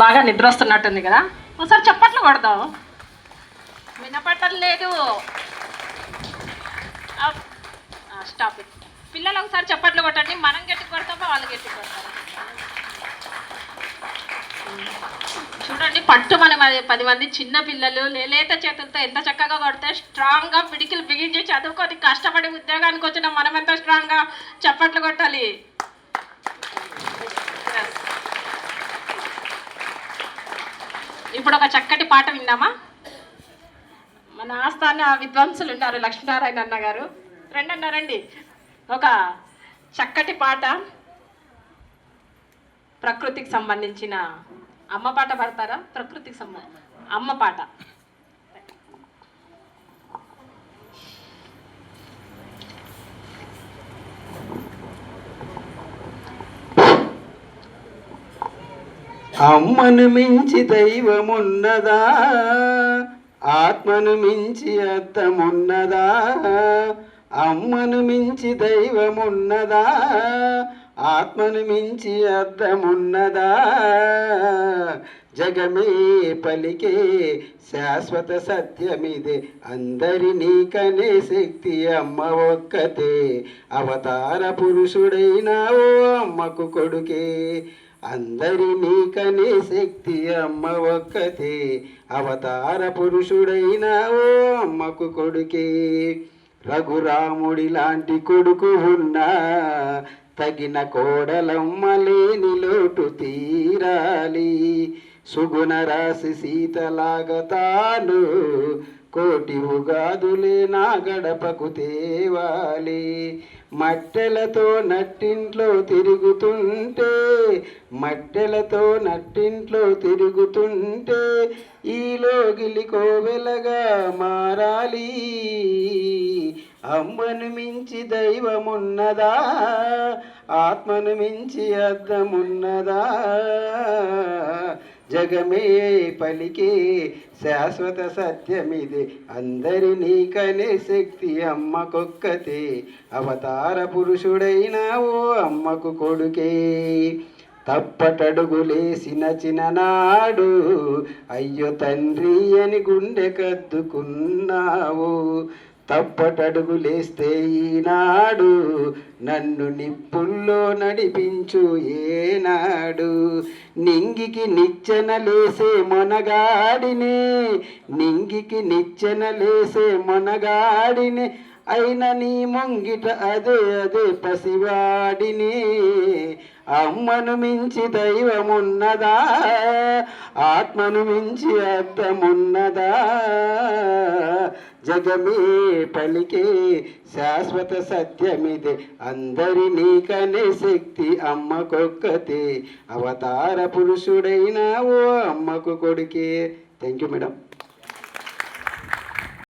బాగా నిద్ర వస్తున్నట్టుంది కదా? ఒకసారి చప్పట్లు కొడదాం. వినపడటం లేదు స్టాప్ పిల్లలు ఒకసారి చప్పట్లు కొట్టండి. మనం గట్టి కొడతామో? వాళ్ళు గట్టి కొడతారు? చూడండి పట్టు మన పది మంది చిన్న పిల్లలు లేలేత చేతులతో ఎంత చక్కగా కొడితే స్ట్రాంగ్గా పిడికిలు బిగించి చదువుకొని కష్టపడి ఉద్యోగానికి వచ్చిన మనం ఎంత స్ట్రాంగ్గా చప్పట్లు కొట్టాలి? ఇప్పుడు ఒక చక్కటి పాట విన్నామా మన ఆస్థాన విద్వాంసులు ఉన్నారు లక్ష్మీనారాయణ అన్న గారు. రండి. అన్నారండి ఒక చక్కటి పాట ప్రకృతికి సంబంధించిన అమ్మ పాట పడతారా? ప్రకృతికి సంబంధించిన అమ్మ పాట. అమ్మను మించి దైవమున్నదా? ఆత్మను మించి అర్థమున్నదా? అమ్మను మించి దైవమున్నదా? ఆత్మను మించి అర్థమున్నదా? జగమే పలికే శాశ్వత సత్యమిదే. అందరినీ కనే శక్తి అమ్మ ఒక్కతే. అవతార పురుషుడైన ఓ అమ్మకు కొడుకే. అందరినీ కనే శక్తి అమ్మ ఒక్కతే. అవతార పురుషుడైన ఓ అమ్మకు కొడుకే. రఘురాముడి లాంటి కొడుకు ఉన్నా తగిన కోడలమ్మ లేని లోటు తీరాలి. సుగుణ రాశి సీతలాగతాను కోటి ఉగాదులే నా గడపకు తేవాలి. మట్టెలతో నట్టింట్లో తిరుగుతుంటే మట్టెలతో నట్టింట్లో తిరుగుతుంటే ఈలోగిలి కోవెలగా మారాలి. అమ్మను మించి దైవమున్నదా? ఆత్మను మించి అర్థమున్నదా? జగమే పలికే శాశ్వత సత్యమిది అందరినీ కనే శక్తి అమ్మకొక్కతే. అవతార పురుషుడైనా ఓ అమ్మకు కొడుకే. తప్పటడుగులేసిన చిన్ననాడు అయ్యో తండ్రి అని గుండె కద్దుకున్నావు. తప్పటడుగులేస్తే ఈనాడు నన్ను నిప్పుల్లో నడిపించు ఏనాడు. నింగికి నిచ్చెన లేసే మొనగాడినే నింగికి నిచ్చెన లేసే మొనగాడినే అయిన నీ ముంగిట అదే అదే పసివాడిని. అమ్మను మించి దైవమున్నదా ఆత్మను మించి అర్థమున్నదా? జగమే పలికే శాశ్వత సత్యమిదే. అందరినీ కనే శక్తి అమ్మకొక్కతే. అవతార పురుషుడైన ఓ అమ్మకు కొడుకే. Thank you madam